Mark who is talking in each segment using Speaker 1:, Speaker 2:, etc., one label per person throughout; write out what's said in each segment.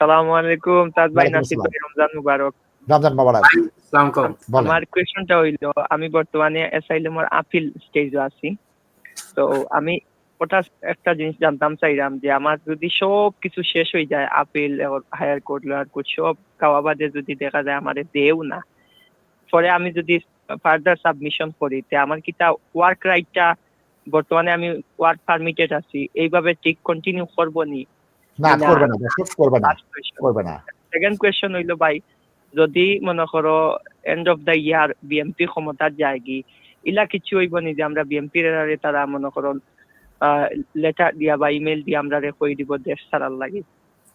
Speaker 1: সালামু আলাইকুম তাজ ভাই নাসির ভাই রমজান মুবারক।
Speaker 2: রমজান মোবারক।
Speaker 1: আমার কোয়েশনটা হইল আমি বর্তমানে অ্যাসাইলামের আপিল স্টেজে আছি। তো আমি ওটা একটা জিনিস জানতাম চাইলাম যে আমার যদি সব কিছু শেষ হয়ে যায় appeal higher court lower court সব খাওয়া বাদে যদি দেখা যায় আমার দেও না পরে আমি যদি ফার্দার সাবমিশন করি তে আমার কিটা ওয়ার্ক রাইটটা বর্তমানে আমি ওয়ার্ক পারমিটেড আছি এইভাবে ঠিক কন্টিনিউ করব নি?
Speaker 2: না
Speaker 1: না।
Speaker 2: করবে না দর্শক করবে না করবে না।
Speaker 1: সেকেন্ড কোয়েশ্চন হইল ভাই যদি মনে করো end of the year BNP ক্ষমতার যায় কি ইলা কিছু হইব নি যে আমরা বিএমপির এরারে তারা মনে করো লেটার দিয়া বা ইমেল দিয়ে আমরা রে কই দিব দেশ ছাড়ার লাগি?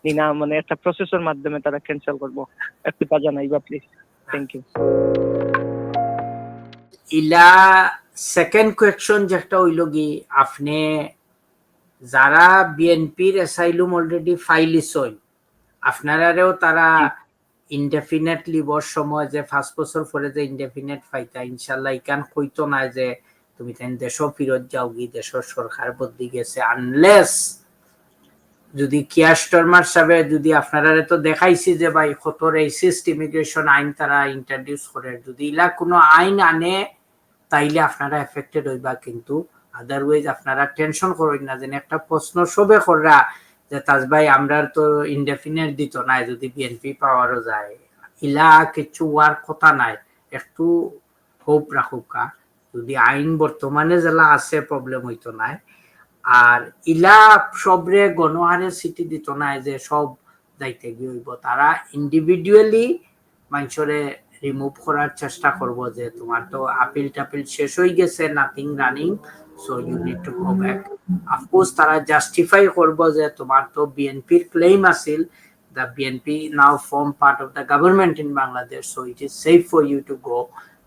Speaker 1: নিনা মানে একটা প্রসেসের মাধ্যমে তারা ক্যান্সেল করব। একটু তা জানাইবা প্লিজ থ্যাংক ইউ
Speaker 3: ইলা সেকেন্ড কোয়েকশন যেটা হইল কি আপনি যারা বিএনপির অ্যাসাইলুম অলরেডি ফাইল ইসইন আপনারারেও তারা ইনডেফিনেট লিবর সময় যে পাঁচ বছর পরে যে ইনডেফিনেট ফাইতা, ইনশাল্লাহ ইকান কইতো না যে তুমি তাই দেশ ফিরত যাও গি দেশের সরকার বদলি গেছে আনলেস যদি কিয়ার স্টরমার সাহেব যদি আপনারা তো দেখাইছি যে ভাই কত রেসিস্ট ইমিগ্রেশন আইন তারা ইন্ট্রোডিউস করে, যদি ইলা কোনো আইন আনে, তাইলে আপনারা এফেক্টেড হইবা কিন্তু আদারওয়াইজ আপনারা টেনশন করেন না, যেন একটা প্রশ্ন সবে কররা যে, তাজ ভাই আমরা তো ইনডেফিনেট দিত না যদি বিএনপি পাওয়ারও যায়। ইলা কিছু আর কথা নাই। একটু হোপ রাখুকা যদি আইন বর্তমানে জেলা আছে প্রবলেম হইতো নাই। আর ইলা সবরে গণহারে সিটি দিত নাই যে, সব যাইতে গিয়ে হইব। তারা ইন্ডিভিজুয়ালি মানুষরে রিমুভ করার চেষ্টা করব যে, তোমার তো আপিল টাপিল শেষ হয়ে গেছে nothing running so you need to go back of course তারা জাস্টিফাই করব যে তোমার তো বিএনপির ক্লেম আছিল। The BNP now form part of the government in Bangladesh so it is safe for you to go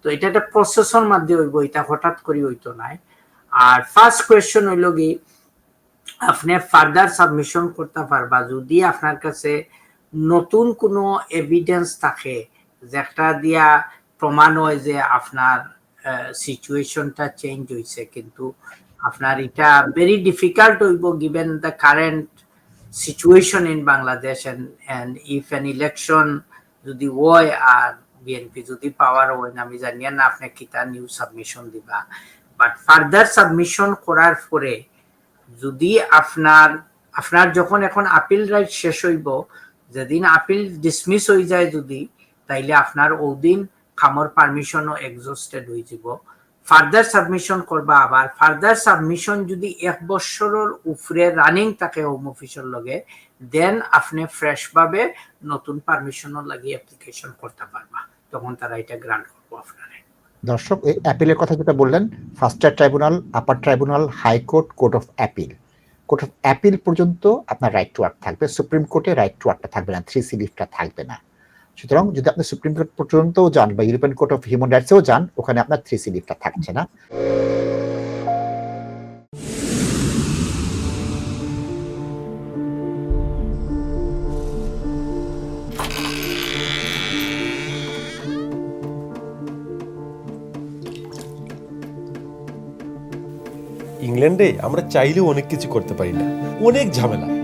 Speaker 3: তো এটা একটা প্রসেসর মাধ্যমে হইব, এটা হঠাৎ করে হইতো নাই আর ফার্স্ট কোয়েশ্চন হইল কি, আপনি ফার্দার সাবমিশন করতে পারবা, যদি আপনার কাছে নতুন কোনো এভিডেন্স থাকে যেটা দিয়া প্রমাণ হয় যে আপনার সিচুয়েশনটা চেঞ্জ হয়েছে কিন্তু আপনার এটা ভেরি ডিফিকাল্ট হইব given the current situation in Bangladesh and if an election যদি হয় আর বিএনপি যদি পাওয়ার হয় না, আমি জানি না আপনি কিতা নিউ সাবমিশন দিবা। বাট ফার্দার সাবমিশন করার পরে যদি আপনার আপনার যখন এখন আপিল রাইট শেষ হইব, যেদিন আপিল ডিসমিস হয়ে যায় যদি, তাইলে আপনার ওদিন খামর পারমিশনও এক্সস্টেড হয়ে যাব। ফার্দার সাবমিশন করবা আবার ফার্দার সাবমিশন যদি এক বছরের উপরে রানিং থাকে হোম অফিসের লগে দেন আপনি ভাবে নতুন পারমিশনও লাগিয়ে অ্যাপ্লিকেশন করতে পারবা তখন তারা এটা গ্রান্ট করব আপনার
Speaker 2: দর্শক এই অ্যাপিলের কথা যেটা বললেন first tier tribunal upper tribunal high court court of appeal court of appeal পর্যন্ত আপনার রাইট টু ওয়ার্ক থাকবে। সুপ্রিম কোর্টে রাইট টু ওয়ার্কটা থাকবে না থ্রি সি লিফটা থাকবে না। সুতরাং যদি আপনি সুপ্রিম কোর্ট পর্যন্তও যান বা ইউরোপিয়ান কোর্ট অফ হিউম্যান রাইটসেও যান, ওখানে আপনার থ্রি সি লিফটা থাকছে না।
Speaker 4: ইংল্যান্ডে আমরা চাইলেও অনেক কিছু করতে পারি না। অনেক ঝামেলা।